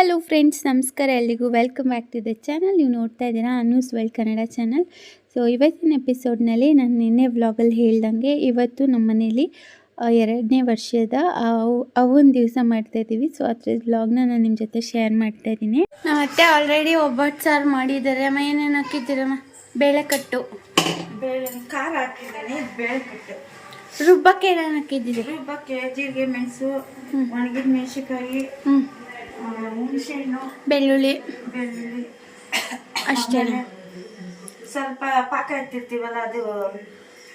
Hello friends ನಮಸ್ಕಾರ ಎಲ್ಲಿಗೂ welcome back to the channel ನೀವು ನೋಡ್ತಾ ಇದ್ದೀರಾ Anu's well Kannada channel so ಇವತ್ತಿನ ಎಪಿಸೋಡ್ನಲ್ಲಿ ನಾನು ನಿನ್ನೆ ವ್ಲಾಗಲ್ಲಿ ಹೇಳ್ದಂಗೆ ಇವತ್ತು ನಮ್ಮ ಮನೇಲಿ ಎರಡನೇ ವರ್ಷದ ಅವನ ದಿವಸ ಮಾಡ್ತಾ ಇದ್ದೀವಿ. ಸೊ ಅದ್ರ ವ್ಲಾಗ್ನ ನಾನು ನಿಮ್ಮ ಜೊತೆ ಶೇರ್ ಮಾಡ್ತಾ ಇದ್ದೀನಿ. ಅತ್ತೆ ಆಲ್ರೆಡಿ ಒಬ್ಬಟ್ಟು ಸಾರು ಮಾಡಿದ್ದಾರೆ. ಅಮ್ಮ ಏನೇನು ಹಾಕಿದ್ದೀರಮ್ಮ ಬೇಳೆ ಕಟ್ಟು ಬೇಳೆ ಖಾರ ಹಾಕಿದ್ದಾನೆ ಬೇಳೆ ಕಟ್ಟು ರುಬ್ಬಕ್ಕೆ ಏನೇನು ಹಾಕಿದ್ದೀರಿ? ರುಬ್ಬಕ್ಕೆ ಜೀರಿಗೆ ಮೆಣಸು ಒಣಗಿದ ಮೆಣಸಿಕಾಯಿ ಹ್ಞೂ ಹುಣಸೆಹಣ್ಣು ಬೆಳ್ಳುಳ್ಳಿ. ಬೆಳ್ಳುಳ್ಳಿ. ಅಷ್ಟೇ ಆಮೇಲೆ ಸ್ವಲ್ಪ ಪಾಕ ಇಟ್ಟಿರ್ತೀವಲ್ಲ ಅದು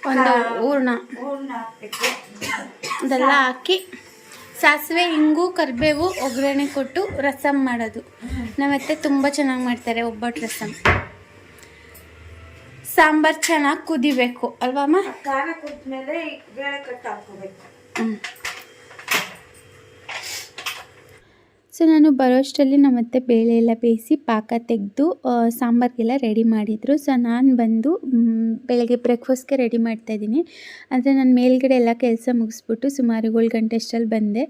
ಒಂದು ಹೂರ್ಣ. ಹೂರ್ಣ ಹಾಕ್ಬೇಕು. ಅದೆಲ್ಲ ಹಾಕಿ ಸಾಸಿವೆ ಹಿಂಗು ಕರಿಬೇವು ಒಗ್ಗರಣೆ ಕೊಟ್ಟು ರಸಮ್ ಮಾಡೋದು. ನಮ್ಮತ್ತೆ ತುಂಬ ಚೆನ್ನಾಗಿ ಮಾಡ್ತಾರೆ ಒಬ್ಬಟ್ಟು ರಸಮ್ ಸಾಂಬಾರು ಚೆನ್ನಾಗಿ ಕುದಿಬೇಕು ಅಲ್ವಮ್ಮ? ಖಾರ ಕುದ್ಮೇಲೆ ಮೇಲೆ ಬೇಳೆ ಕಟ್ಟು ಹಾಕೋಬೇಕು ಸೊ ನಾನು ಬರೋಷ್ಟರಲ್ಲಿ ನಮ್ಮತ್ತೆ ಬೇಳೆ ಎಲ್ಲ ಬೇಯಿಸಿ ಪಾಕ ತೆಗೆದು ಸಾಂಬಾರಿಗೆಲ್ಲ ರೆಡಿ ಮಾಡಿದರು. ಸೊ ನಾನು ಬಂದು ಬೆಳಗ್ಗೆ ಬ್ರೇಕ್ಫಾಸ್ಟ್ಗೆ ರೆಡಿ ಮಾಡ್ತಾಯಿದ್ದೀನಿ ಅಂದರೆ ನಾನು ಮೇಲ್ಗಡೆ ಎಲ್ಲ ಕೆಲಸ ಮುಗಿಸ್ಬಿಟ್ಟು ಸುಮಾರು ಏಳು ಗಂಟೆ ಅಷ್ಟರಲ್ಲಿ ಬಂದೆ.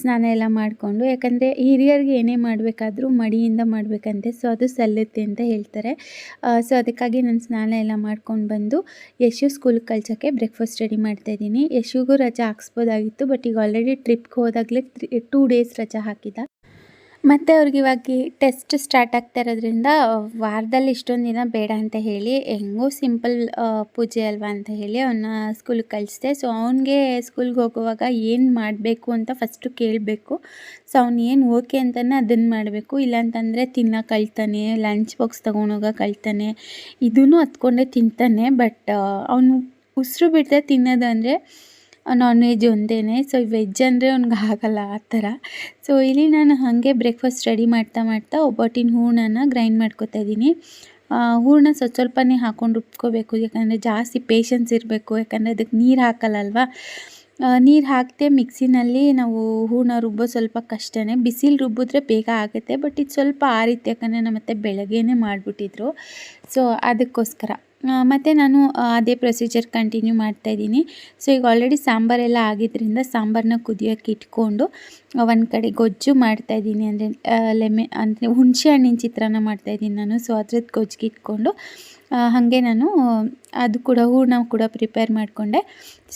ಸ್ನಾನ ಎಲ್ಲ ಮಾಡಿಕೊಂಡು. ಯಾಕಂದರೆ ಹಿರಿಯರಿಗೆ ಏನೇ ಮಾಡಬೇಕಾದ್ರೂ ಮಡಿಯಿಂದ ಮಾಡಬೇಕಂತೆ. ಸೊ ಅದು ಸಲ್ಲುತ್ತೆ ಅಂತ ಹೇಳ್ತಾರೆ. ಸೊ ಅದಕ್ಕಾಗಿ ನಾನು ಸ್ನಾನ ಎಲ್ಲ ಮಾಡ್ಕೊಂಡು ಬಂದು, ಯಶು ಸ್ಕೂಲ್ಗೆ ಕಳ್ಸೋಕ್ಕೆ ಬ್ರೇಕ್ಫಾಸ್ಟ್ ರೆಡಿ ಮಾಡ್ತಾಯಿದ್ದೀನಿ ಯಶುಗೂ ರಜಾ ಹಾಕ್ಸ್ಬೋದಾಗಿತ್ತು ಬಟ್ ಈಗ ಆಲ್ರೆಡಿ ಟ್ರಿಪ್ಗೆ ಹೋದಾಗಲೇ ಟೂ ಡೇಸ್ ರಜಾ ಹಾಕಿದ ಮತ್ತು ಅವ್ರಿಗೆ ಇವಾಗ ಟೆಸ್ಟ್ ಸ್ಟಾರ್ಟ್ ಆಗ್ತಾ ಇರೋದ್ರಿಂದ ವಾರದಲ್ಲಿ ಇಷ್ಟೊಂದು ದಿನ ಬೇಡ ಅಂತ ಹೇಳಿ, ಹೆಂಗೂ ಸಿಂಪಲ್ ಪೂಜೆ ಅಲ್ವಾ ಅಂತ ಹೇಳಿ ಅವನ್ನ ಸ್ಕೂಲಿಗೆ ಕಳಿಸಿದೆ. ಸೊ ಅವನಿಗೆ ಸ್ಕೂಲ್ಗೆ ಹೋಗುವಾಗ ಏನು ಮಾಡಬೇಕು ಅಂತ ಫಸ್ಟು ಕೇಳಬೇಕು. ಸೊ ಅವ್ನು ಏನು ಓಕೆ ಅಂತಲೇ ಅದನ್ನು ಮಾಡಬೇಕು. ಇಲ್ಲಾಂತಂದರೆ ತಿನ್ನೋಕೆ ಕಳ್ತಾನೆ ಲಂಚ್ ಬಾಕ್ಸ್ ತೊಗೊಂಡೋಗ ಕಳ್ತಾನೆ ಇದೂ ಹತ್ಕೊಂಡೇ ತಿಂತಾನೆ. ಬಟ್ ಅವನು ಉಸಿರು ಬಿಡದೆ ತಿನ್ನೋದು ಅಂದರೆ ನಾನ್ ವೆಜ್ ಒಂದೇ ಸೊ ವೆಜ್ ಅಂದರೆ ಅವ್ನಿಗೆ ಆಗಲ್ಲ ಆ ಥರ. ಸೊ ಇಲ್ಲಿ ನಾನು ಹಾಗೆ ಬ್ರೇಕ್ಫಾಸ್ಟ್ ರೆಡಿ ಮಾಡ್ತಾ ಮಾಡ್ತಾ ಒಬ್ಬಟ್ಟಿನ ಹೂರ್ಣನ ಗ್ರೈಂಡ್ ಮಾಡ್ಕೊತಾ ಇದ್ದೀನಿ. ಹೂರಣ ಸ್ವಲ್ಪ ಸ್ವಲ್ಪನೇ ಹಾಕೊಂಡು ರುಬ್ಕೋಬೇಕು. ಯಾಕಂದರೆ ಜಾಸ್ತಿ ಪೇಷನ್ಸ್ ಇರಬೇಕು. ಯಾಕಂದರೆ ಅದಕ್ಕೆ ನೀರು ಹಾಕಲ್ಲಲ್ವಾ? ನೀರು ಹಾಕದೆ ಮಿಕ್ಸಿನಲ್ಲಿ ನಾವು ಹೂರಣ ರುಬ್ಬೋ ಸ್ವಲ್ಪ ಕಷ್ಟನೇ. ಬಿಸಿಲು ರುಬ್ಬಿದ್ರೆ ಬೇಗ ಆಗುತ್ತೆ. ಬಟ್ ಇದು ಸ್ವಲ್ಪ ಆರಿತ್ತು. ಯಾಕಂದರೆ ನಮ್ಮ ಮತ್ತೆ ಬೆಳಗ್ಗೆನೇ ಮಾಡಿಬಿಟ್ಟಿದ್ರು. ಸೊ ಅದಕ್ಕೋಸ್ಕರ. ಮತ್ತು ನಾನು ಅದೇ ಪ್ರೊಸೀಜರ್ ಕಂಟಿನ್ಯೂ ಮಾಡ್ತಾಯಿದ್ದೀನಿ ಸೊ ಈಗ ಆಲ್ರೆಡಿ ಸಾಂಬಾರೆಲ್ಲ ಆಗಿದ್ದರಿಂದ ಸಾಂಬಾರನ್ನ ಕುದಿಯೋಕ್ಕೆ ಇಟ್ಕೊಂಡು ಒಂದು ಕಡೆ ಗೊಜ್ಜು ಮಾಡ್ತಾಯಿದ್ದೀನಿ ಅಂದರೆ ಲೆಮೆ, ಅಂದರೆ ಹುಣಸೆ ಹಣ್ಣಿನ ಚಿತ್ರಾನ್ನ ಮಾಡ್ತಾಯಿದ್ದೀನಿ ನಾನು. ಸೊ ಅದ್ರದ್ದು ಗೊಜ್ಜಿಗೆ ಇಟ್ಕೊಂಡು ಹಾಗೆ ನಾನು, ಅದು ಕೂಡ, ಹೂರ್ಣ ಕೂಡ ಪ್ರಿಪೇರ್ ಮಾಡಿಕೊಂಡೆ.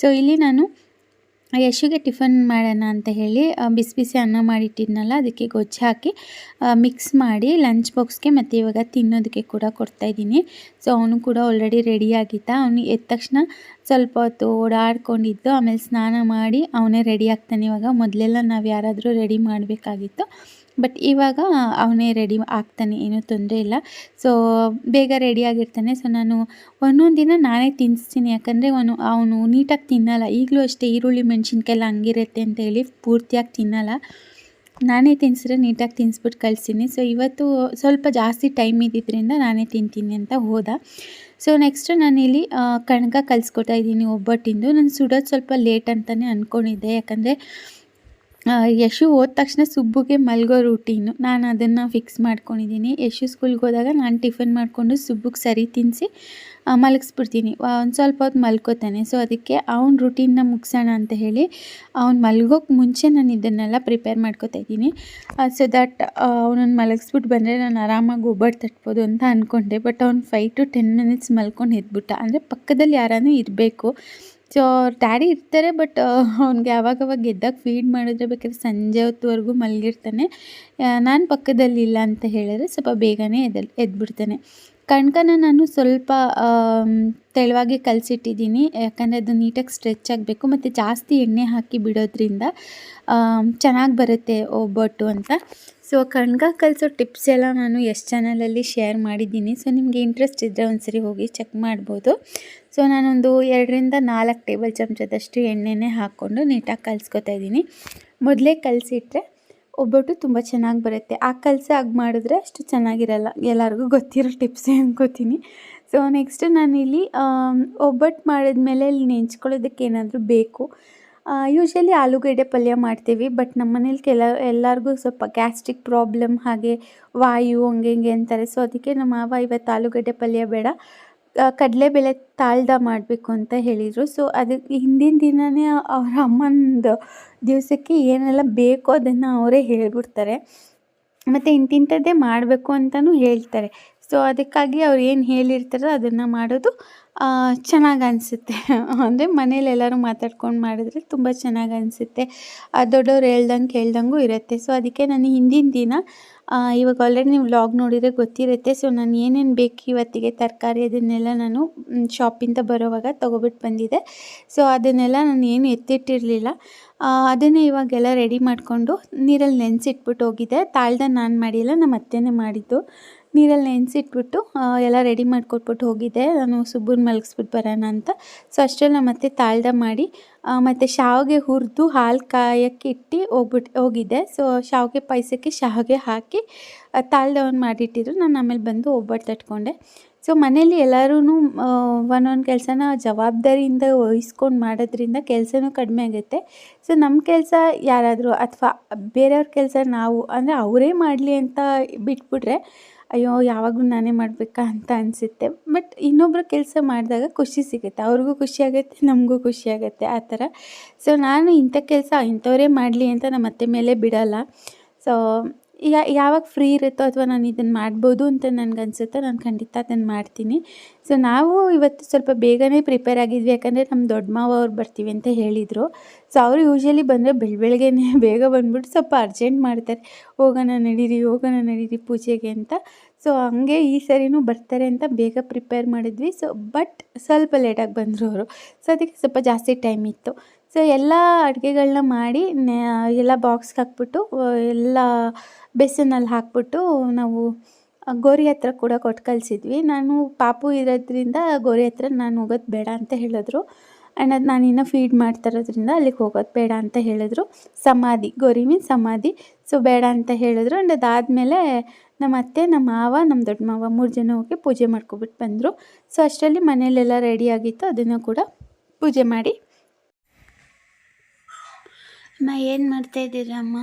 ಸೊ ಇಲ್ಲಿ ನಾನು ಯಶುಗೆ ಟಿಫನ್ ಮಾಡೋಣ ಅಂತ ಹೇಳಿ ಬಿಸಿ ಬಿಸಿ ಅನ್ನ ಮಾಡಿಟ್ಟಿದ್ನಲ್ಲ, ಅದಕ್ಕೆ ಗೊಜ್ಜು ಹಾಕಿ ಮಿಕ್ಸ್ ಮಾಡಿ ಲಂಚ್ ಬಾಕ್ಸ್ಗೆ ಮತ್ತು ಇವಾಗ ತಿನ್ನೋದಕ್ಕೆ ಕೂಡ ಕೊಡ್ತಾಯಿದ್ದೀನಿ ಸೊ ಅವನು ಕೂಡ ಆಲ್ರೆಡಿ ರೆಡಿ ಆಗಿದ್ದ. ಅವನು ಎದ್ದ ತಕ್ಷಣ ಸ್ವಲ್ಪ ಹೊತ್ತು ಓಡಾಡ್ಕೊಂಡಿದ್ದು, ಆಮೇಲೆ ಸ್ನಾನ ಮಾಡಿ ಅವನೇ ರೆಡಿ ಆಗ್ತಾನೆ ಇವಾಗ. ಮೊದಲೆಲ್ಲ ನಾವು ಯಾರಾದರೂ ರೆಡಿ ಮಾಡಬೇಕಾಗಿತ್ತು. ಬಟ್ ಇವಾಗ ಅವನೇ ರೆಡಿ ಆಗ್ತಾನೆ, ಏನೂ ತೊಂದರೆ ಇಲ್ಲ. ಸೊ ಬೇಗ ರೆಡಿ ಆಗಿರ್ತಾನೆ. ಸೊ ನಾನು ಒಂದೊಂದು ದಿನ ನಾನೇ ತಿನ್ನಿಸ್ತೀನಿ ಯಾಕಂದರೆ ಅವನು ಅವನು ನೀಟಾಗಿ ತಿನ್ನಲ್ಲ. ಈಗಲೂ ಅಷ್ಟೇ ಈರುಳ್ಳಿ ಮೆಣಸಿನ್ಕಾಯಿ ಎಲ್ಲ ಹಂಗಿರುತ್ತೆ ಅಂತ ಹೇಳಿ ಪೂರ್ತಿಯಾಗಿ ತಿನ್ನಲ್ಲ. ನಾನೇ ತಿನ್ಸಿದ್ರೆ ನೀಟಾಗಿ ತಿನ್ನಿಸ್ಬಿಟ್ಟು ಕಳಿಸ್ತೀನಿ. ಸೊ ಇವತ್ತು ಸ್ವಲ್ಪ ಜಾಸ್ತಿ ಟೈಮ್ ಇದ್ದಿದ್ದರಿಂದ ನಾನೇ ತಿಂತೀನಿ ಅಂತ ಹೋದ. ಸೊ ನೆಕ್ಸ್ಟ್ ನಾನಿಲ್ಲಿ ಕಣಕ ಕಲಿಸ್ಕೊಡ್ತಾ ಇದ್ದೀನಿ ಒಬ್ಬಟ್ಟಿಂದು. ನಾನು ಸುಡೋದು ಸ್ವಲ್ಪ ಲೇಟ್ ಅಂತಲೇ ಅಂದ್ಕೊಂಡಿದ್ದೆ ಯಾಕಂದರೆ ಯಶು ಹೋದ ತಕ್ಷಣ ಸುಬ್ಬುಗೆ ಮಲ್ಗೋ ರೂಟೀನು ನಾನು ಅದನ್ನು ಫಿಕ್ಸ್ ಮಾಡ್ಕೊಂಡಿದ್ದೀನಿ ಯಶು ಸ್ಕೂಲ್ಗೆ ಹೋದಾಗ ನಾನು ಟಿಫನ್ ಮಾಡಿಕೊಂಡು ಸುಬ್ಬುಗೆ ಸರಿ ತಿನ್ನಿಸಿ ಮಲಗಿಸ್ಬಿಡ್ತೀನಿ. ಒಂದು ಸ್ವಲ್ಪ ಹೊತ್ತು ಮಲ್ಕೋತಾನೆ. ಸೊ ಅದಕ್ಕೆ ಅವ್ನ ರೂಟೀನ್ನ ಮುಗಿಸೋಣ ಅಂತ ಹೇಳಿ ಅವ್ನು ಮಲ್ಗೋಕ್ಕೆ ಮುಂಚೆ ನಾನು ಇದನ್ನೆಲ್ಲ ಪ್ರಿಪೇರ್ ಮಾಡ್ಕೋತಾ ಇದ್ದೀನಿ. ಸೊ ದಟ್ ಅವನನ್ನು ಮಲಗಿಸ್ಬಿಟ್ಟು ಬಂದರೆ ನಾನು ಆರಾಮಾಗಿ ಒಬ್ಬಟ್ಟು ತಟ್ಬೋದು ಅಂತ ಅಂದ್ಕೊಂಡೆ ಬಟ್ ಅವ್ನು ಫೈವ್ ಟು ಟೆನ್ ಮಿನಿಟ್ಸ್ ಮಲ್ಕೊಂಡು ಎದ್ಬಿಟ್ಟ. ಅಂದರೆ ಪಕ್ಕದಲ್ಲಿ ಯಾರಾನೂ ಇರಬೇಕು. ಸೊ ಡ್ಯಾಡಿ ಇರ್ತಾರೆ ಬಟ್ ಅವ್ನಿಗೆ ಯಾವಾಗವಾಗ ಎದ್ದಾಗ ಫೀಡ್ ಮಾಡಿದ್ರೆ ಬೇಕಾದ್ರೆ ಸಂಜೆ ಹೊತ್ತುವರೆಗೂ ಮಲಗಿರ್ತಾನೆ. ನಾನು ಪಕ್ಕದಲ್ಲಿ ಇಲ್ಲ ಅಂತ ಹೇಳಿದ್ರೆ ಸ್ವಲ್ಪ ಬೇಗನೆ ಎದಲ್ ಎದ್ಬಿಡ್ತಾನೆ. ಕಣ್ಕನ ನಾನು ಸ್ವಲ್ಪ ತೆಳುವಾಗಿ ಕಲಸಿಟ್ಟಿದ್ದೀನಿ, ಯಾಕಂದರೆ ಅದು ನೀಟಾಗಿ ಸ್ಟ್ರೆಚ್ ಆಗಬೇಕು, ಮತ್ತು ಜಾಸ್ತಿ ಎಣ್ಣೆ ಹಾಕಿ ಬಿಡೋದ್ರಿಂದ ಚೆನ್ನಾಗಿ ಬರುತ್ತೆ ಒಬ್ಬಟ್ಟು ಅಂತ. ಸೊ ಕಣ್ಗ ಕಲಿಸೋ ಟಿಪ್ಸ್ ಎಲ್ಲ ನಾನು ಎಷ್ಟು ಚಾನಲಲ್ಲಿ ಶೇರ್ ಮಾಡಿದ್ದೀನಿ. ಸೊ ನಿಮಗೆ ಇಂಟ್ರೆಸ್ಟ್ ಇದ್ದರೆ ಒಂದ್ಸರಿ ಹೋಗಿ ಚೆಕ್ ಮಾಡ್ಬೋದು. ಸೊ ನಾನೊಂದು ಎರಡರಿಂದ ನಾಲ್ಕು ಟೇಬಲ್ ಚಮಚದಷ್ಟು ಎಣ್ಣೆನೇ ಹಾಕ್ಕೊಂಡು ನೀಟಾಗಿ ಕಲಿಸ್ಕೊತಾ ಇದ್ದೀನಿ. ಮೊದಲೇ ಕಲಸಿಟ್ರೆ ಒಬ್ಬಟ್ಟು ತುಂಬ ಚೆನ್ನಾಗಿ ಬರುತ್ತೆ. ಆ ಕಲಸಿ ಆಗಿ ಮಾಡಿದ್ರೆ ಅಷ್ಟು ಚೆನ್ನಾಗಿರಲ್ಲ. ಎಲ್ಲರಿಗೂ ಗೊತ್ತಿರೋ ಟಿಪ್ಸೇ ಅನ್ಕೋತೀನಿ. ಸೊ ನೆಕ್ಸ್ಟ್ ನಾನಿಲ್ಲಿ ಒಬ್ಬಟ್ಟು ಮಾಡಿದ್ಮೇಲೆ ಇಲ್ಲಿ ನೆಂಚ್ಕೊಳ್ಳೋದಕ್ಕೆ ಏನಾದರೂ ಬೇಕು? ಯೂಶ್ವಲಿ ಆಲೂಗಡ್ಡೆ ಪಲ್ಯ ಮಾಡ್ತೀವಿ ಬಟ್ ನಮ್ಮ ಮನೇಲಿ ಕೆಲ, ಎಲ್ಲರಿಗೂ ಸ್ವಲ್ಪ ಗ್ಯಾಸ್ಟ್ರಿಕ್ ಪ್ರಾಬ್ಲಮ್ ಹಾಗೆ ವಾಯು ಹಂಗೆ ಹಿಂಗೆ ಅಂತಾರೆ. ಸೊ ಅದಕ್ಕೆ ನಮ್ಮ ಮಾವ ಇವತ್ತು ಆಲೂಗಡ್ಡೆ ಪಲ್ಯ ಬೇಡ. ಕಡಲೆಬೇಳೆ ತಾಳ್ದ ಮಾಡಬೇಕು ಅಂತ ಹೇಳಿದರು. ಸೊ ಅದಕ್ಕೆ ಹಿಂದಿನ ದಿನವೇ ಅವ್ರ ಅಮ್ಮಂದು ದಿವಸಕ್ಕೆ ಏನೆಲ್ಲ ಬೇಕೋ ಅದನ್ನು ಅವರೇ ಹೇಳ್ಬಿಡ್ತಾರೆ. ಮತ್ತು ಇಂತಿಂಥದ್ದೇ ಮಾಡಬೇಕು ಅಂತಲೂ ಹೇಳ್ತಾರೆ. ಸೊ ಅದಕ್ಕಾಗಿ ಅವ್ರು ಏನು ಹೇಳಿರ್ತಾರೋ ಅದನ್ನು ಮಾಡೋದು ಚೆನ್ನಾಗಿ ಅನಿಸುತ್ತೆ. ಅಂದರೆ ಮನೇಲಿ ಎಲ್ಲರೂ ಮಾತಾಡ್ಕೊಂಡು ಮಾಡಿದ್ರೆ ತುಂಬ ಚೆನ್ನಾಗಿ ಅನಿಸುತ್ತೆ. ದೊಡ್ಡವ್ರು ಹೇಳ್ದಂಗೆ ಕೇಳ್ದಂಗೂ ಇರುತ್ತೆ. ಸೊ ಅದಕ್ಕೆ ನಾನು ಹಿಂದಿನ ದಿನ ಇವಾಗ ಆಲ್ರೆಡಿ ನೀವು ವ್ಲಾಗ್ ನೋಡಿದರೆ ಗೊತ್ತಿರುತ್ತೆ. ಸೊ ನಾನು ಏನೇನು ಬೇಕು ಇವತ್ತಿಗೆ ತರಕಾರಿ ಅದನ್ನೆಲ್ಲ ನಾನು ಶಾಪಿಂದ ಬರೋವಾಗ ತೊಗೊಬಿಟ್ಟು ಬಂದಿದ್ದೆ. ಸೊ ಅದನ್ನೆಲ್ಲ ನಾನು ಏನು ಎತ್ತಿಟ್ಟಿರಲಿಲ್ಲ. ಅದನ್ನೇ ಇವಾಗೆಲ್ಲ ರೆಡಿ ಮಾಡಿಕೊಂಡು ನೀರಲ್ಲಿ ನೆನೆಸಿಟ್ಬಿಟ್ಟು ಹೋಗಿದ್ದೆ ತಾಳ್ದ ನಾನು ಮಾಡಿಲ್ಲ ನಮ್ಮ ಅತ್ತೆನೇ ಮಾಡಿದ್ದು. ನೀರಲ್ಲಿ ನೆನೆಸಿಟ್ಬಿಟ್ಟು ಎಲ್ಲ ರೆಡಿ ಮಾಡಿಕೊಟ್ಬಿಟ್ಟು ಹೋಗಿದ್ದೆ. ನಾನು ಸುಬ್ಬನ ಮಲಗಿಸ್ಬಿಟ್ಟು ಬರೋಣ ಅಂತ. ಸೊ ಅಷ್ಟರಲ್ಲಿ ಮತ್ತೆ ತಾಳ್ದ ಮಾಡಿ ಮತ್ತು ಶಾವಿಗೆ ಹುರಿದು ಹಾಲು ಕಾಯಕ್ಕೆ ಇಟ್ಟು ಹೋಗ್ಬಿಟ್ಟು ಹೋಗಿದ್ದೆ. ಸೊ ಶಾವಿಗೆ ಪಾಯಸಕ್ಕೆ ಶಾವಿಗೆ ಹಾಕಿ ತಾಳ್ದವನ್ನು ಮಾಡಿಟ್ಟಿದ್ರು. ನಾನು ಆಮೇಲೆ ಬಂದು ಒಬ್ಬಟ್ಟು ತಟ್ಕೊಂಡೆ. ಸೊ ಮನೇಲಿ ಎಲ್ಲರೂ ಒಂದೊಂದು ಕೆಲಸನ ಜವಾಬ್ದಾರಿಯಿಂದ ವಹಿಸ್ಕೊಂಡು ಮಾಡೋದ್ರಿಂದ ಕೆಲಸನೂ ಕಡಿಮೆ ಆಗುತ್ತೆ. ಸೊ ನಮ್ಮ ಕೆಲಸ ಯಾರಾದರೂ ಅಥವಾ ಬೇರೆಯವ್ರ ಕೆಲಸ ನಾವು, ಅಂದರೆ ಅವರೇ ಮಾಡಲಿ ಅಂತ ಬಿಟ್ಬಿಟ್ರೆ ಅಯ್ಯೋ, ಯಾವಾಗಲೂ ನಾನೇ ಮಾಡಬೇಕಾ ಅಂತ ಅನಿಸುತ್ತೆ. ಬಟ್ ಇನ್ನೊಬ್ಬರು ಕೆಲಸ ಮಾಡಿದಾಗ ಖುಷಿ ಸಿಗುತ್ತೆ. ಅವ್ರಿಗೂ ಖುಷಿ ಆಗುತ್ತೆ, ನಮಗೂ ಖುಷಿಯಾಗುತ್ತೆ ಆ ಥರ. ಸೊ ನಾನು ಇಂಥ ಕೆಲಸ ಇಂಥವರೇ ಮಾಡಲಿ ಅಂತ ನಮ್ಮ ಅತ್ತೆ ಮೇಲೆ ಬಿಡೋಲ್ಲ. ಸೊ ಯಾ, ಯಾವಾಗ ಫ್ರೀ ಇರುತ್ತೋ ಅಥವಾ ನಾನು ಇದನ್ನು ಮಾಡ್ಬೋದು ಅಂತ ನನಗನ್ಸುತ್ತೆ ನಾನು ಖಂಡಿತ ಅದನ್ನು ಮಾಡ್ತೀನಿ. ಸೊ ನಾವು ಇವತ್ತು ಸ್ವಲ್ಪ ಬೇಗನೆ ಪ್ರಿಪೇರ್ ಆಗಿದ್ವಿ. ಯಾಕಂದರೆ ನಮ್ಮ ದೊಡ್ಡ ಮಾವ ಅವ್ರು ಬರ್ತೀವಿ ಅಂತ ಹೇಳಿದರು. ಸೊ ಅವರು ಯೂಶ್ವಲಿ ಬಂದರೆ ಬೆಳ ಬೆಳಗ್ಗೆನೇ ಬೇಗ ಬಂದ್ಬಿಟ್ಟು ಸ್ವಲ್ಪ ಅರ್ಜೆಂಟ್ ಮಾಡ್ತಾರೆ. ಹೋಗೋಣ ನಡೀರಿ ಹೋಗೋಣ ನಡೀರಿ ಪೂಜೆಗೆ ಅಂತ. ಸೊ ಹಂಗೆ ಈ ಸರಿನೂ ಬರ್ತಾರೆ ಅಂತ ಬೇಗ ಪ್ರಿಪೇರ್ ಮಾಡಿದ್ವಿ. ಸೊ ಬಟ್ ಸ್ವಲ್ಪ ಲೇಟಾಗಿ ಬಂದರು ಅವರು. ಸೊ ಅದಕ್ಕೆ ಸ್ವಲ್ಪ ಜಾಸ್ತಿ ಟೈಮ್ ಇತ್ತು. ಸೊ ಎಲ್ಲ ಅಡುಗೆಗಳನ್ನ ಮಾಡಿ ಎಲ್ಲ ಬಾಕ್ಸ್ಗೆ ಹಾಕ್ಬಿಟ್ಟು ಎಲ್ಲ ಬೇಸನಲ್ಲಿ ಹಾಕ್ಬಿಟ್ಟು ನಾವು ಗೋರಿ ಹತ್ರ ಕೂಡ ಕೊಟ್ಟು ಕಳಿಸಿದ್ವಿ ನಾನು ಪಾಪು ಇರೋದ್ರಿಂದ ಗೋರಿ ಹತ್ರ ನಾನು ಹೋಗೋದು ಬೇಡ ಅಂತ ಹೇಳಿದ್ರು. ಆ್ಯಂಡ್ ಅದು ನಾನು ಇನ್ನೂ ಫೀಡ್ ಮಾಡ್ತಾ ಇರೋದ್ರಿಂದ ಅಲ್ಲಿಗೆ ಹೋಗೋದು ಬೇಡ ಅಂತ ಹೇಳಿದ್ರು. ಸಮಾಧಿ, ಗೋರಿ ಮೀನ್ಸ್ ಸಮಾಧಿ. ಸೊ ಬೇಡ ಅಂತ ಹೇಳಿದ್ರು. ಆ್ಯಂಡ್ ಅದಾದಮೇಲೆ ನಮ್ಮ ಅತ್ತೆ, ನಮ್ಮ ಮಾವ, ನಮ್ಮ ದೊಡ್ಡ ಮಾವ ಮೂರು ಜನ ಹೋಗಿ ಪೂಜೆ ಮಾಡ್ಕೊಬಿಟ್ಟು ಬಂದರು. ಸೊ ಅಷ್ಟರಲ್ಲಿ ಮನೆಯಲ್ಲೆಲ್ಲ ರೆಡಿ ಆಗಿತ್ತು. ಅದನ್ನು ಕೂಡ ಪೂಜೆ ಮಾಡಿ ಅಮ್ಮ ಏನು ಮಾಡ್ತಾ ಇದ್ದೀರಾ ಅಮ್ಮ?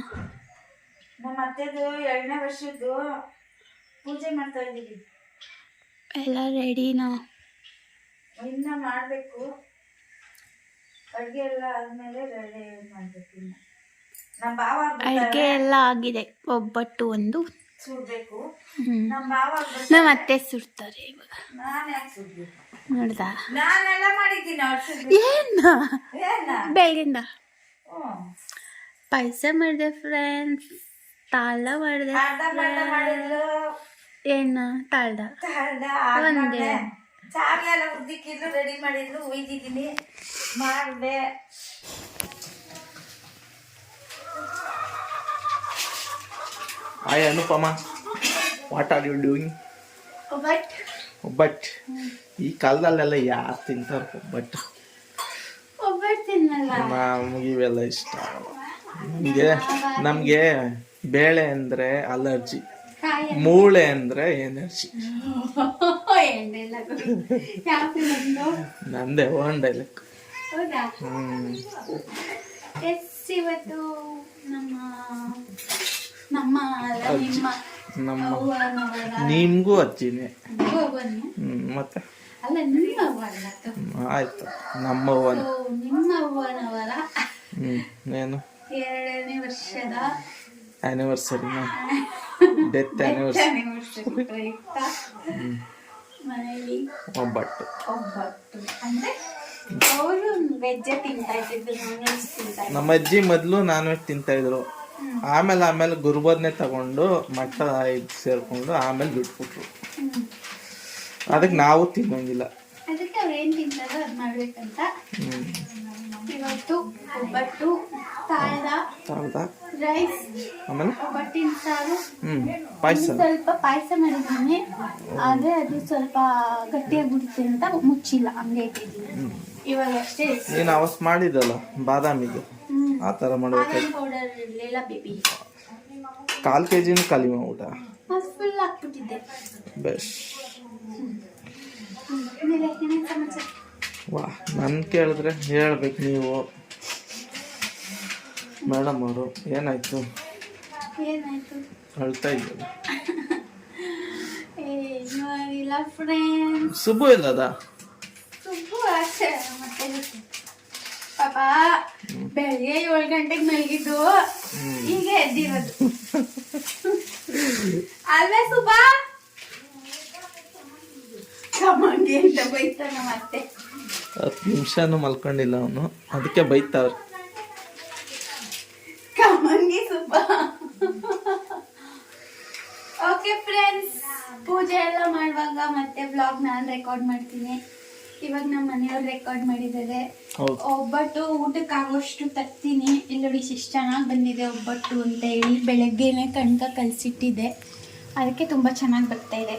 ನಮ್ಮ ಅತ್ತೆದು ಎರಡನೇ ವರ್ಷದ್ದು ಪೂಜೆ ಮಾಡ್ತಾ ಇದ್ದೀವಿ. ಎಲ್ಲ ರೆಡಿನಾ ಇನ್ನ ಮಾಡಬೇಕು. ಅಡುಗೆ ಎಲ್ಲ ಆದಮೇಲೆ ರೆಡಿ ಮಾಡ್ಬೇಕು ಇನ್ನು. ನಮ್ಮ ಭಾವ ಅಡುಗೆ ಎಲ್ಲ ಆಗಿದೆ. ಒಬ್ಬಟ್ಟು ಒಂದು. ಸುಡ್ಬೇಕು. ನಮ್ಮ ಭಾವ ನಮ್ಮ ಅತ್ತೆ ಸುಡ್ತಾರೆ ಇವಾಗ. ನಾನು ಯಾಕೆ ಸುಡ್ಬೇಕು? ನೋಡ್ದಾ? ನಾನೆಲ್ಲ ಮಾಡಿದ್ದೀನಿ ಅವ್ರು ಸುಡ್ಬೇಕು. ಏನ? ಏನ? ಬೆಳಗಿಂದ ಪಾಯಸ ಮಾಡಿದೆ ಫ್ರೆಂಡ್ಸ್ ತಾಳ ಮಾಡಿದೆ ಏನ ಬರ್ಧ ಮಾಡಿದ್ಲು. ಏನು? ತಾಳ್ದ. ಒಂದೇ. ಚಾರ್ಲೆಲ್ಲ ಉದ್ದಿಕ್ಕಿದ್ರು ರೆಡಿ ಮಾಡಿದ್ರು ಒಯ್ದಿದ್ದೀನಿ. ಮಾಡಿದೆ. Hi Anupama, what are you doing but obbattu ಈ ಕಾಲದಲ್ಲೆಲ್ಲ ಯಾರು ತಿಂತಾರೆ ಒಬ್ಬಟ್ಟು. ಇವೆಲ್ಲ ಇಷ್ಟ. ನಮಗೆ ನಮಗೆ ಬೇಳೆ ಅಂದರೆ ಅಲರ್ಜಿ. ಮೂಳೆ ಅಂದರೆ ಎನರ್ಜಿ. ನಂದೇ? ಓನ್ ಎಸ್ ಇವತ್ತು ನಮ್ಮ ನಿಮ್ಗೂ ಅಜ್ಜಿನೇ. ಮತ್ತೆ? ಅಲ್ಲ ನಿಮ್ಮ ಆಯ್ತು. ನಮ್ಮ ನಿಮ್ಮ ಅವ್ವನವರ? ಏನು? ಎರಡನೇ ವರ್ಷದ? ಆನಿವರ್ಸರಿ ಡೆತ್ ಆನಿವರ್ಸರಿ ಪ್ರಯುಕ್ತ ಮನೆಯಲ್ಲಿ ಒಬ್ಬಟ್ಟು. ಒಬ್ಬಟ್ಟು. ಅಂದ್ರೆ ಅವರು ವೆಜ್ಜೆ ತಿಂತಾ ಇದ್ದಿದ್ದು ನಾನ್ ವೆಜ್ ತಿಂತಾ ನಮ್ಮ ಅಜ್ಜಿ ಮೊದಲು ನಾನ್ ವೆಜ್ ತಿಂತಾ ಇದ್ರು. ಆಮೇಲೆ ಆಮೇಲೆ ಗುರುಬದ್ನೆ ತಗೊಂಡು ಮಟ್ಟ ಸೇರ್ಕೊಂಡು ಆಮೇಲೆ ಬಿಟ್ಬಿಟ್ರು. ಅದಕ್ಕೆ ನಾವು ತಿನ್ನಂಗಿಲ್ಲ. ಅದಕ್ಕೆ ಅವ್ರು ಏನ್ ತಿಂತಾರೋ ಅದ್ ಮಾಡ್ಬೇಕಂತ. ಹ್ಮ್. ಇವತ್ತು ಒಬ್ಬಟ್ಟು ತಾಳ್ದ ಹೌದ ರೈಸ್ ಆಮೇಲೆ? ಒಬ್ಬಟ್ಟಿನ ಸಾರು. ಹ್ಮ್. ಪಾಯಸ. ಸ್ವಲ್ಪ ಪಾಯಸ ಮಾಡಿದ್ದೀನಿ. ಆದ್ರೆ ಅದು ಸ್ವಲ್ಪ ಗಟ್ಟಿಯಾಗ್ಬಿಡುತ್ತೆ ಅಂತ ಮುಚ್ಚಿಲ್ಲ ಹಂಗೆ ಇಟ್ಟಿದ್ದೀನಿ ಇವಾಗ ಅಷ್ಟೇ. ನೀನು ಅವತ್ತು ಮಾಡಿದಲ್ಲ ಬಾದಾಮಿಗೆ. ಆತರ ಆ ಥರ ಮಾಡ್ಬೇಕು ಆರೆಂಜ್ ಪೌಡರ್ ಇರಲಿಲ್ಲ ಬೇಬಿ ಕಾಲು ಕೆ ಜಿನೂ ಖಾಲಿ ಮಾಡ್ಬಿಟ್ಟ? ಅದು ಫುಲ್ ಹಾಕ್ಬಿಟ್ಟಿದ್ದೆ ಬೆಸ್ಟ್ ವಾ ನನ್ ಕೇಳಿದ್ರೆ ಹೇಳ್ಬೇಕು ನೀವು. ಮೇಡಮ್ ಅವರು ಏನಾಯ್ತು? ಅಳ್ತಾ ಫ್ರೆಂಡ್ಸ್ ಸುಬ್ಬು ಇಲ್ಲದ ಸುಬ್ಬು ಪಾಪ ಬೆಳಿಗ್ಗೆ ಏಳು ಗಂಟೆಗೆ ಮಲಗಿದ್ದು ಈಗ ಎದ್ದಿರೋದು. ಅಲ್ವೇ ಸುಬಾ ಅಂತ ಬೈತಾನ ಮತ್ತೆ. ಹತ್ತು ನಿಮಿಷನೂ ಮಲ್ಕೊಂಡಿಲ್ಲ ಅವನು. ಅದಕ್ಕೆ ಬೈತಾವ್ರೆ. ಕಮಂಗಿ ಸುಬ್ಬ ಓಕೆ ಫ್ರೆಂಡ್ಸ್ ಪೂಜೆ ಎಲ್ಲ ಮಾಡುವಾಗ ಮತ್ತೆ ಬ್ಲಾಗ್ ನಾನು ರೆಕಾರ್ಡ್ ಮಾಡ್ತೀನಿ. ಇವಾಗ ನಮ್ಮ ಮನೆಯವ್ರು ರೆಕಾರ್ಡ್ ಮಾಡಿದ್ದಾರೆ. ಹೌದು. ಒಬ್ಬಟ್ಟು ಊಟಕ್ಕೆ ಆಗೋಷ್ಟು ತರ್ತೀನಿ. ಇಲ್ಲಿ ನೋಡಿ ಇಷ್ಟು ಚೆನ್ನಾಗಿ ಬಂದಿದೆ ಒಬ್ಬಟ್ಟು ಅಂತ ಹೇಳಿ ಬೆಳಗ್ಗೆನೆ ಕಣ್ಕ ಕಲಸಿಟ್ಟಿದ್ದೆ ಅದಕ್ಕೆ ತುಂಬ ಚೆನ್ನಾಗಿ ಬರ್ತಾ ಇದೆ.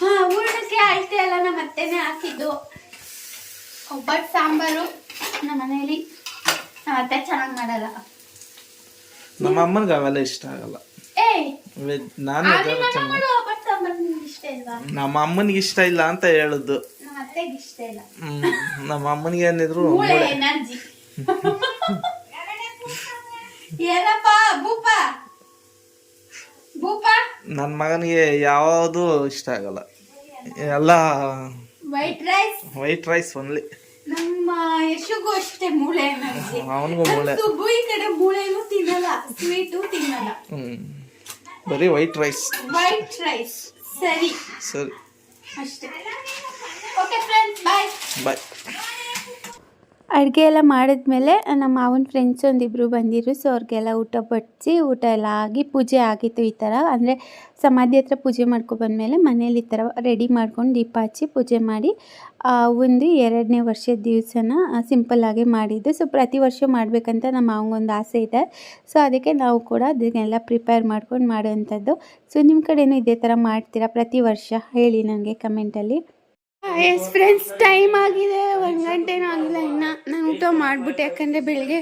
ಹಾ ಹೂರಣಕ್ಕೆ ಅಷ್ಟೇ ಎಲ್ಲ ನಮ್ಮ ಅತ್ತೆನೇ ಹಾಕಿದ್ದು. ಒಬ್ಬಟ್ಟು ಸಾಂಬಾರು ನಮ್ಮ ಮನೇಲಿ. ನಮ್ಮ ಅತ್ತೆ ಚೆನ್ನಾಗಿ ಮಾಡಲ್ಲ. ನಮ್ಮ ಅಮ್ಮನಿಗೆ ಅವೆಲ್ಲ ಇಷ್ಟ ಆಗಲ್ಲ. ಏಯ್ ವೆಜ್ ನಾನ್ ಆದ್ರೆ ವೆಜ್ ನಮ್ಮ ಮಾಡೋ ಒಬ್ಬಟ್ಟು ಸಾಂಬಾರು ನಿಮ್ಗೆ ಇಷ್ಟ ಇಲ್ವಾ? ನಮ್ಮ ಅಮ್ಮನಿಗೆ ಇಷ್ಟ ಇಲ್ಲ ಅಂತ ಹೇಳುದು. ನಮ್ಮ ಅತ್ತೆಗೆ ಇಷ್ಟ ಇಲ್ಲ. ಹ್ಮ್. ನಮ್ಮ ಅಮ್ಮನಿಗೆ ಏನಿದ್ರು ಮೂಳೆ ಮೂಳೆ. ಎನರ್ಜಿ ಏನಪ್ಪ ಭೂಪ. ಭೂಪ. ನನ್ನ ಮಗನಿಗೆ ಯಾವುದು ಇಷ್ಟ ಆಗಲ್ಲ. ಎಲ್ಲ white rice white rice only ನಮ್ಮ ಯಶುಗೂ ಅಷ್ಟೇ ಮೂಳೆ ಅವನಿಗೂ ಮೂಳೆ. ಈ ಕಡೆ ಮೂಳೆನೂ ತಿನ್ನಲ್ಲ ಸ್ವೀಟು ತಿನ್ನಲ್ಲ. ಬರೀ ವೈಟ್ ರೈಸ್ ವೈಟ್ ರೈಸ್ ಸರಿ. ಸರಿ. ಅಷ್ಟೇ. ಓಕೆ ಫ್ರೆಂಡ್ಸ್ ಬಾಯ್ ಬಾಯ್ ಅಡುಗೆ ಎಲ್ಲ ಮಾಡಿದ್ಮೇಲೆ ನಮ್ಮ ಮಾವನ ಫ್ರೆಂಡ್ಸ್ ಒಂದಿಬ್ಬರು ಬಂದಿದ್ರು. ಸೊ ಅವ್ರಿಗೆಲ್ಲ ಊಟ ಬಡಿಸಿ, ಊಟ ಎಲ್ಲ ಆಗಿ ಪೂಜೆ ಆಗಿತ್ತು ಈ ಥರ. ಅಂದರೆ ಸಮಾಧಿ ಹತ್ರ ಪೂಜೆ ಮಾಡ್ಕೊಬಂದಮೇಲೆ ಮನೇಲಿ ಈ ಥರ ರೆಡಿ ಮಾಡ್ಕೊಂಡು ದೀಪ ಹಚ್ಚಿ ಪೂಜೆ ಮಾಡಿ ಒಂದು ಎರಡನೇ ವರ್ಷದ ದಿವಸನ ಸಿಂಪಲ್ಲಾಗಿ ಮಾಡಿದ್ದು. ಸೊ ಪ್ರತಿ ವರ್ಷ ಮಾಡಬೇಕಂತ ನಮ್ಮ ಮಾವಂಗೊಂದು ಆಸೆ ಇದೆ. ಸೊ ಅದಕ್ಕೆ ನಾವು ಕೂಡ ಅದನ್ನೆಲ್ಲ ಪ್ರಿಪೇರ್ ಮಾಡ್ಕೊಂಡು ಮಾಡೋವಂಥದ್ದು. ಸೊ ನಿಮ್ಮ ಕಡೆನೂ ಇದೇ ಥರ ಮಾಡ್ತೀರಾ ಪ್ರತಿ ವರ್ಷ? ಹೇಳಿ ನನಗೆ ಕಮೆಂಟಲ್ಲಿ ಎಸ್ ಫ್ರೆಂಡ್ಸ್ ಟೈಮ್ ಆಗಿದೆ. ಒಂದು ಗಂಟೆನೂ ಆಗಿಲ್ಲ ಇನ್ನು. ನಾನು ಊಟ ಮಾಡಿಬಿಟ್ಟೆ, ಯಾಕಂದರೆ ಬೆಳಿಗ್ಗೆ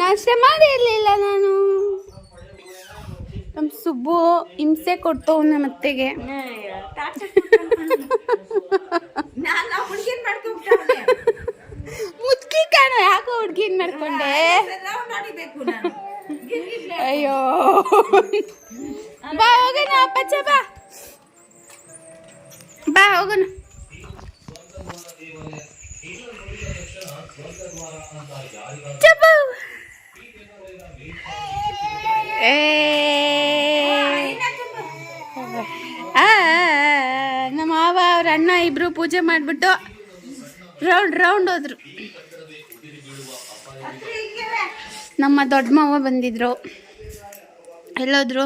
ನಾಷ್ಟ ಮಾಡೇ ಇರಲಿಲ್ಲ ನಾನು. ನಮ್ಮ ಸುಬ್ಬು ಹಿಂಸೆ ಕೊಡ್ತವನ ಮತ್ತೆಗೆ. ಅತ್ತೆಗೆ ಮುದ್ಕಿ ಕಾಣ, ಯಾಕೋ ಹುಡ್ಗಿನ್ ಮಾಡ್ಕೊಂಡೆ? ಅಯ್ಯೋ. ಬಾ, ಹೋಗೋಣ ಅಪ್ಪಚ್ಚ ಬಾ. ಬಾ, ಹೋಗೋಣ ಚಪ್ಪು. ಏ ಆ, ನಮ್ಮ ಮಾವ ಅವ್ರ ಅಣ್ಣ ಇಬ್ರು ಪೂಜೆ ಮಾಡ್ಬಿಟ್ಟು ರೌಂಡ್ ರೌಂಡ್ ಹೋದ್ರು. ನಮ್ಮ ದೊಡ್ಡ ಮಾವ ಬಂದಿದ್ರು. ಎಲ್ಲೋದ್ರು?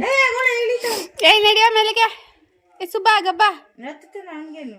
ಏ ನಡಿಯೋ ಮೇಲೆ ಏ ನಡಿಯ ಮೇಲೆಗೆ. ಏ ಸುಬ್ಬ ಗಬ್ಬ ಹತ್ತುತ್ತೆ ಹಂಗೇನು